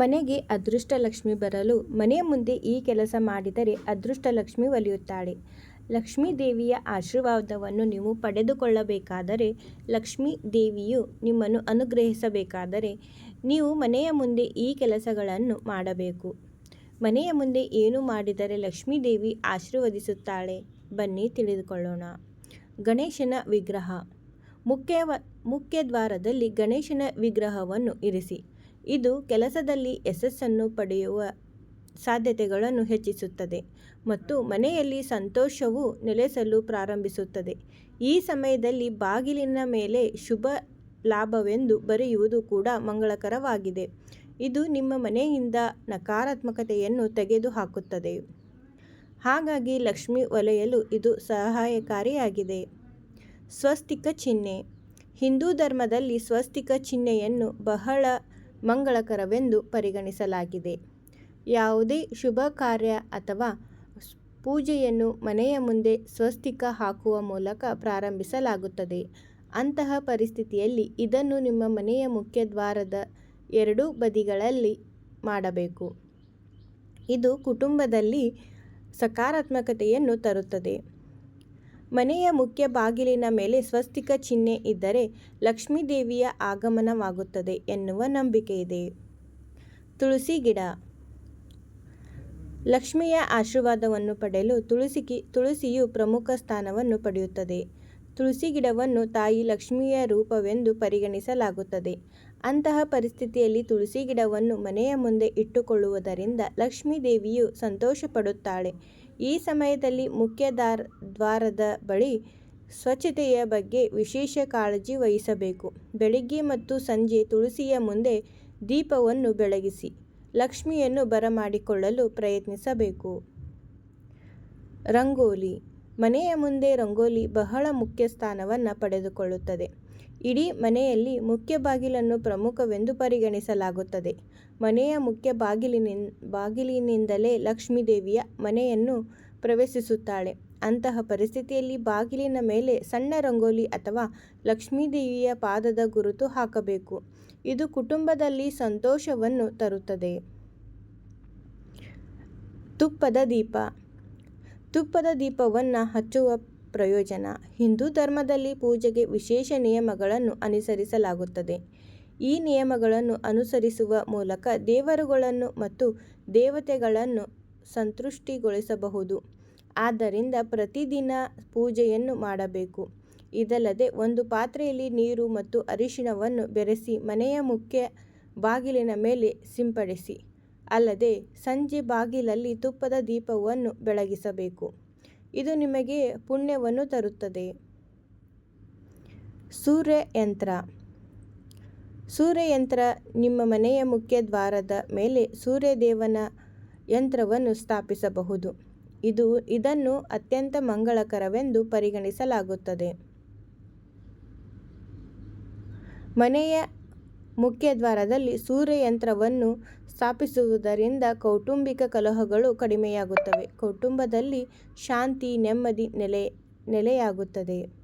ಮನೆಗೆ ಅದೃಷ್ಟ ಲಕ್ಷ್ಮಿ ಬರಲು ಮನೆಯ ಮುಂದೆ ಈ ಕೆಲಸ ಮಾಡಿದರೆ ಅದೃಷ್ಟ ಲಕ್ಷ್ಮಿ ಒಲಿಯುತ್ತಾಳೆ. ಲಕ್ಷ್ಮೀ ದೇವಿಯ ಆಶೀರ್ವಾದವನ್ನು ನೀವು ಪಡೆದುಕೊಳ್ಳಬೇಕಾದರೆ ಲಕ್ಷ್ಮೀ ದೇವಿಯು ನಿಮ್ಮನ್ನು ಅನುಗ್ರಹಿಸಬೇಕಾದರೆ ನೀವು ಮನೆಯ ಮುಂದೆ ಈ ಕೆಲಸಗಳನ್ನು ಮಾಡಬೇಕು. ಮನೆಯ ಮುಂದೆ ಏನು ಮಾಡಿದರೆ ಲಕ್ಷ್ಮೀ ದೇವಿ ಆಶೀರ್ವದಿಸುತ್ತಾಳೆ ಬನ್ನಿ ತಿಳಿದುಕೊಳ್ಳೋಣ. ಗಣೇಶನ ವಿಗ್ರಹ. ಮುಖ್ಯವ ಮುಖ್ಯ ದ್ವಾರದಲ್ಲಿ ಗಣೇಶನ ವಿಗ್ರಹವನ್ನು ಇರಿಸಿ. ಇದು ಕೆಲಸದಲ್ಲಿ ಯಶಸ್ಸನ್ನು ಪಡೆಯುವ ಸಾಧ್ಯತೆಗಳನ್ನು ಹೆಚ್ಚಿಸುತ್ತದೆ ಮತ್ತು ಮನೆಯಲ್ಲಿ ಸಂತೋಷವು ನೆಲೆಸಲು ಪ್ರಾರಂಭಿಸುತ್ತದೆ. ಈ ಸಮಯದಲ್ಲಿ ಬಾಗಿಲಿನ ಮೇಲೆ ಶುಭ ಲಾಭವೆಂದು ಬರೆಯುವುದು ಕೂಡ ಮಂಗಳಕರವಾಗಿದೆ. ಇದು ನಿಮ್ಮ ಮನೆಯಿಂದ ನಕಾರಾತ್ಮಕತೆಯನ್ನು ತೆಗೆದುಹಾಕುತ್ತದೆ. ಹಾಗಾಗಿ ಲಕ್ಷ್ಮಿ ಒಲೆಯಲು ಇದು ಸಹಾಯಕಾರಿಯಾಗಿದೆ. ಸ್ವಸ್ತಿಕ ಚಿಹ್ನೆ. ಹಿಂದೂ ಧರ್ಮದಲ್ಲಿ ಸ್ವಸ್ತಿಕ ಚಿಹ್ನೆಯನ್ನು ಬಹಳ ಮಂಗಳಕರವೆಂದು ಪರಿಗಣಿಸಲಾಗಿದೆ. ಯಾವುದೇ ಶುಭ ಕಾರ್ಯ ಅಥವಾ ಪೂಜೆಯನ್ನು ಮನೆಯ ಮುಂದೆ ಸ್ವಸ್ತಿಕ ಹಾಕುವ ಮೂಲಕ ಪ್ರಾರಂಭಿಸಲಾಗುತ್ತದೆ. ಅಂತಹ ಪರಿಸ್ಥಿತಿಯಲ್ಲಿ ಇದನ್ನು ನಿಮ್ಮ ಮನೆಯ ಮುಖ್ಯ ದ್ವಾರದ ಎರಡೂ ಬದಿಗಳಲ್ಲಿ ಮಾಡಬೇಕು. ಇದು ಕುಟುಂಬದಲ್ಲಿ ಸಕಾರಾತ್ಮಕತೆಯನ್ನು ತರುತ್ತದೆ. ಮನೆಯ ಮುಖ್ಯ ಬಾಗಿಲಿನ ಮೇಲೆ ಸ್ವಸ್ತಿಕ ಚಿಹ್ನೆ ಇದ್ದರೆ ಲಕ್ಷ್ಮೀದೇವಿಯ ಆಗಮನವಾಗುತ್ತದೆ ಎನ್ನುವ ನಂಬಿಕೆ ಇದೆ ತುಳಸಿ ಗಿಡ. ಲಕ್ಷ್ಮಿಯ ಆಶೀರ್ವಾದವನ್ನು ಪಡೆಯಲು ತುಳಸಿ ತುಳಸಿಯು ಪ್ರಮುಖ ಸ್ಥಾನವನ್ನು ಪಡೆಯುತ್ತದೆ. ತುಳಸಿ ಗಿಡವನ್ನು ತಾಯಿ ಲಕ್ಷ್ಮಿಯ ರೂಪವೆಂದು ಪರಿಗಣಿಸಲಾಗುತ್ತದೆ. ಅಂತಹ ಪರಿಸ್ಥಿತಿಯಲ್ಲಿ ತುಳಸಿ ಗಿಡವನ್ನು ಮನೆಯ ಮುಂದೆ ಇಟ್ಟುಕೊಳ್ಳುವುದರಿಂದ ಲಕ್ಷ್ಮೀ ದೇವಿಯು ಸಂತೋಷಪಡುತ್ತಾಳೆ. ಈ ಸಮಯದಲ್ಲಿ ಮುಖ್ಯ ದ್ವಾರದ ಬಳಿ ಸ್ವಚ್ಛತೆಯ ಬಗ್ಗೆ ವಿಶೇಷ ಕಾಳಜಿ ವಹಿಸಬೇಕು. ಬೆಳಿಗ್ಗೆ ಮತ್ತು ಸಂಜೆ ತುಳಸಿಯ ಮುಂದೆ ದೀಪವನ್ನು ಬೆಳಗಿಸಿ ಲಕ್ಷ್ಮಿಯನ್ನು ಬರಮಾಡಿಕೊಳ್ಳಲು ಪ್ರಯತ್ನಿಸಬೇಕು. ರಂಗೋಲಿ ಮನೆಯ ಮುಂದೆ ರಂಗೋಲಿ ಬಹಳ ಮುಖ್ಯ ಸ್ಥಾನವನ್ನು ಪಡೆದುಕೊಳ್ಳುತ್ತದೆ. ಇಡೀ ಮನೆಯಲ್ಲಿ ಮುಖ್ಯ ಬಾಗಿಲನ್ನು ಪ್ರಮುಖವೆಂದು ಪರಿಗಣಿಸಲಾಗುತ್ತದೆ. ಮನೆಯ ಮುಖ್ಯ ಬಾಗಿಲಿನಿಂದ, ಬಾಗಿಲಿನಿಂದಲೇ ಲಕ್ಷ್ಮೀದೇವಿಯ ಮನೆಯನ್ನು ಪ್ರವೇಶಿಸುತ್ತಾಳೆ. ಅಂತಹ ಪರಿಸ್ಥಿತಿಯಲ್ಲಿ ಬಾಗಿಲಿನ ಮೇಲೆ ಸಣ್ಣ ರಂಗೋಲಿ ಅಥವಾ ಲಕ್ಷ್ಮೀದೇವಿಯ ಪಾದದ ಗುರುತು ಹಾಕಬೇಕು. ಇದು ಕುಟುಂಬದಲ್ಲಿ ಸಂತೋಷವನ್ನು ತರುತ್ತದೆ. ತುಪ್ಪದ ದೀಪ. ತುಪ್ಪದ ದೀಪವನ್ನು ಹಚ್ಚುವ ಪ್ರಯೋಜನ. ಹಿಂದೂ ಧರ್ಮದಲ್ಲಿ ಪೂಜೆಗೆ ವಿಶೇಷ ನಿಯಮಗಳನ್ನು ಅನುಸರಿಸಲಾಗುತ್ತದೆ. ಈ ನಿಯಮಗಳನ್ನು ಅನುಸರಿಸುವ ಮೂಲಕ ದೇವರುಗಳನ್ನು ಮತ್ತು ದೇವತೆಗಳನ್ನು ಸಂತುಷ್ಟಿಗೊಳಿಸಬಹುದು. ಆದ್ದರಿಂದ ಪ್ರತಿದಿನ ಪೂಜೆಯನ್ನು ಮಾಡಬೇಕು. ಇದಲ್ಲದೆ ಒಂದು ಪಾತ್ರೆಯಲ್ಲಿ ನೀರು ಮತ್ತು ಅರಿಶಿಣವನ್ನು ಬೆರೆಸಿ ಮನೆಯ ಮುಖ್ಯ ಬಾಗಿಲಿನ ಮೇಲೆ ಸಿಂಪಡಿಸಿ, ಅಲ್ಲದೆ ಸಂಜೆ ಬಾಗಿಲಲ್ಲಿ ತುಪ್ಪದ ದೀಪವನ್ನು ಬೆಳಗಿಸಬೇಕು. ಇದು ನಿಮಗೆ ಪುಣ್ಯವನ್ನು ತರುತ್ತದೆ. ಸೂರ್ಯಯಂತ್ರ. ಸೂರ್ಯಯಂತ್ರ ನಿಮ್ಮ ಮನೆಯ ಮುಖ್ಯ ದ್ವಾರದ ಮೇಲೆ ಸೂರ್ಯದೇವನ ಯಂತ್ರವನ್ನು ಸ್ಥಾಪಿಸಬಹುದು. ಇದು ಇದನ್ನು ಅತ್ಯಂತ ಮಂಗಳಕರವೆಂದು ಪರಿಗಣಿಸಲಾಗುತ್ತದೆ. ಮನೆಯ ಮುಖ್ಯ ದ್ವಾರದಲ್ಲಿ ಸೂರ್ಯಯಂತ್ರವನ್ನು ಸ್ಥಾಪಿಸುವುದರಿಂದ ಕೌಟುಂಬಿಕ ಕಲಹಗಳು ಕಡಿಮೆಯಾಗುತ್ತವೆ. ಕುಟುಂಬದಲ್ಲಿ ಶಾಂತಿ ನೆಮ್ಮದಿ ನೆಲೆ ನೆಲೆಯಾಗುತ್ತದೆ.